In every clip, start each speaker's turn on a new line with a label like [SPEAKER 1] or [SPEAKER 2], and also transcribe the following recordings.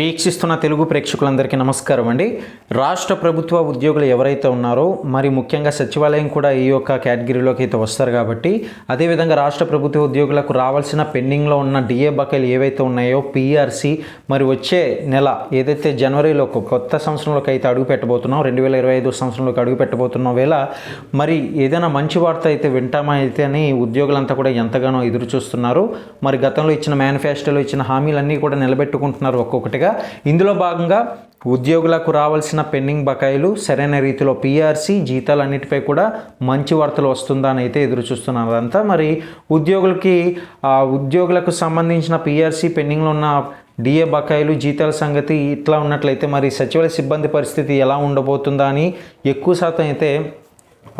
[SPEAKER 1] వీక్షిస్తున్న తెలుగు ప్రేక్షకులందరికీ నమస్కారం అండి. రాష్ట్ర ప్రభుత్వ ఉద్యోగులు ఎవరైతే ఉన్నారో మరి ముఖ్యంగా సచివాలయం కూడా ఈ యొక్క కేటగిరీలోకి అయితే వస్తారు కాబట్టి అదేవిధంగా రాష్ట్ర ప్రభుత్వ ఉద్యోగులకు రావాల్సిన పెండింగ్లో ఉన్న డిఏ బకాయిలు ఏవైతే ఉన్నాయో పిఆర్సి మరి వచ్చే నెల ఏదైతే జనవరిలో కొత్త సంవత్సరంలోకి అయితే అడుగు పెట్టబోతున్నాం రెండు వేల ఇరవై ఐదు సంవత్సరంలోకి అడుగు పెట్టబోతున్న వేళ మరి ఏదైనా మంచి వార్త అయితే వింటామా అయితే అని ఉద్యోగులంతా కూడా ఎంతగానో ఎదురు చూస్తున్నారు మరి గతంలో ఇచ్చిన మేనిఫెస్టోలో ఇచ్చిన హామీలన్నీ కూడా నిలబెట్టుకుంటున్నారు ఒక్కొక్కటిగా. ఇందులో భాగంగా ఉద్యోగులకు రావాల్సిన పెండింగ్ బకాయిలు సరైన రీతిలో పిఆర్సి జీతాలన్నిటిపై కూడా మంచి వార్తలు వస్తుందా అని అయితే ఎదురు చూస్తున్నారు అదంతా మరి ఉద్యోగులకి ఆ ఉద్యోగులకు సంబంధించిన పిఆర్సి పెండింగ్లో ఉన్న డిఏ బకాయిలు జీతాల సంగతి ఇట్లా ఉన్నట్లయితే మరి సచివాలయ సిబ్బంది పరిస్థితి ఎలా ఉండబోతుందా అని ఎక్కువ శాతం అయితే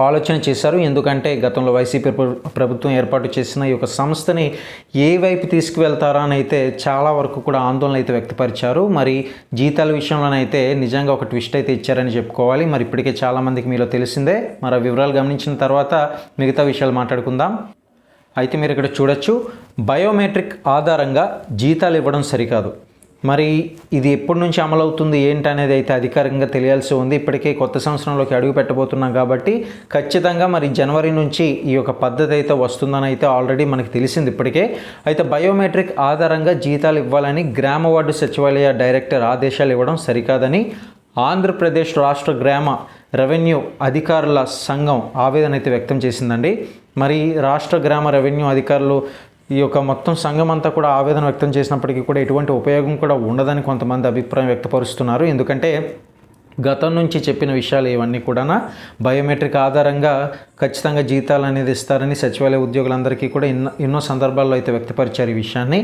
[SPEAKER 1] ఆలోచన చేశారు. ఎందుకంటే గతంలో వైసీపీ ప్రభుత్వం ఏర్పాటు చేసిన ఈ యొక్క సంస్థని ఏ వైపు తీసుకువెళ్తారా అని అయితే చాలా వరకు కూడా ఆందోళన అయితే వ్యక్తపరిచారు. మరి జీతాల విషయంలోనైతే నిజంగా ఒక ట్విస్ట్ అయితే ఇచ్చారని చెప్పుకోవాలి. మరి ఇప్పటికే చాలామందికి మీలో తెలిసిందే. మరి ఆ వివరాలు గమనించిన తర్వాత మిగతా విషయాలు మాట్లాడుకుందాం. అయితే మీరు ఇక్కడ చూడొచ్చు. బయోమెట్రిక్ ఆధారంగా జీతాలు ఇవ్వడం సరికాదు. మరి ఇది ఎప్పటి నుంచి అమలవుతుంది ఏంటి అనేది అయితే అధికారికంగా తెలియాల్సి ఉంది. ఇప్పటికే కొత్త సంవత్సరంలోకి అడుగు పెట్టబోతున్నాం కాబట్టి ఖచ్చితంగా మరి జనవరి నుంచి ఈ యొక్క పద్ధతి అయితే వస్తుందని అయితే ఆల్రెడీ మనకి తెలిసింది ఇప్పటికే. అయితే బయోమెట్రిక్ ఆధారంగా జీతాలు ఇవ్వాలని గ్రామ వార్డు సచివాలయ డైరెక్టర్ ఆదేశాలు ఇవ్వడం సరికాదని ఆంధ్రప్రదేశ్ రాష్ట్ర గ్రామ రెవెన్యూ అధికారుల సంఘం ఆవేదన అయితే వ్యక్తం చేసిందండి. మరి రాష్ట్ర గ్రామ రెవెన్యూ అధికారులు ఈ యొక్క మొత్తం సంఘం అంతా కూడా ఆవేదన వ్యక్తం చేసినప్పటికీ కూడా ఎటువంటి ఉపయోగం కూడా ఉండదని కొంతమంది అభిప్రాయం వ్యక్తపరుస్తున్నారు. ఎందుకంటే గతం నుంచి చెప్పిన విషయాలు ఇవన్నీ కూడా బయోమెట్రిక్ ఆధారంగా ఖచ్చితంగా జీతాలు అనేది ఇస్తారని సచివాలయ ఉద్యోగులందరికీ కూడా ఎన్నో ఎన్నో సందర్భాల్లో అయితే వ్యక్తపరిచారు ఈ విషయాన్ని.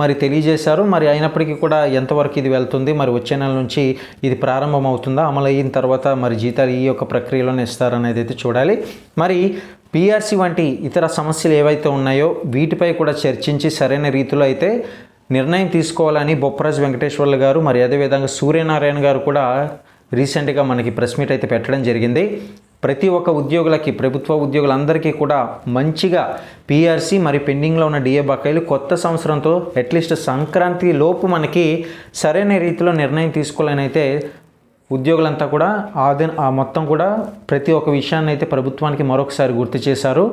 [SPEAKER 1] మరి తెలియజేశారు. మరి అయినప్పటికీ కూడా ఎంతవరకు ఇది వెళ్తుంది? మరి వచ్చే నెల నుంచి ఇది ప్రారంభం అవుతుందా అమలు అయిన తర్వాత మరి జీతాలు ఈ యొక్క ప్రక్రియలోనే ఇస్తారనేది అయితే చూడాలి. మరి పీఆర్సీ వంటి ఇతర సమస్యలు ఏవైతే ఉన్నాయో వీటిపై కూడా చర్చించి సరైన రీతిలో అయితే నిర్ణయం తీసుకోవాలని బొప్పరాజు వెంకటేశ్వర్లు గారు మరి అదేవిధంగా సూర్యనారాయణ గారు కూడా రీసెంట్గా మనకి ప్రెస్ మీట్ అయితే పెట్టడం జరిగింది. ప్రతి ఒక్క ఉద్యోగులకి ప్రభుత్వ ఉద్యోగులందరికీ కూడా మంచిగా పిఆర్సీ మరి పెండింగ్లో ఉన్న డిఏ బకాయిలు కొత్త సంవత్సరంతో అట్లీస్ట్ సంక్రాంతి లోపు మనకి సరైన రీతిలో నిర్ణయం తీసుకోవాలని అయితే ఉద్యోగులంతా కూడా ఆది ఆ మొత్తం కూడా ప్రతి ఒక్క విషయాన్ని అయితే ప్రభుత్వానికి మరొకసారి గుర్తు చేశారు.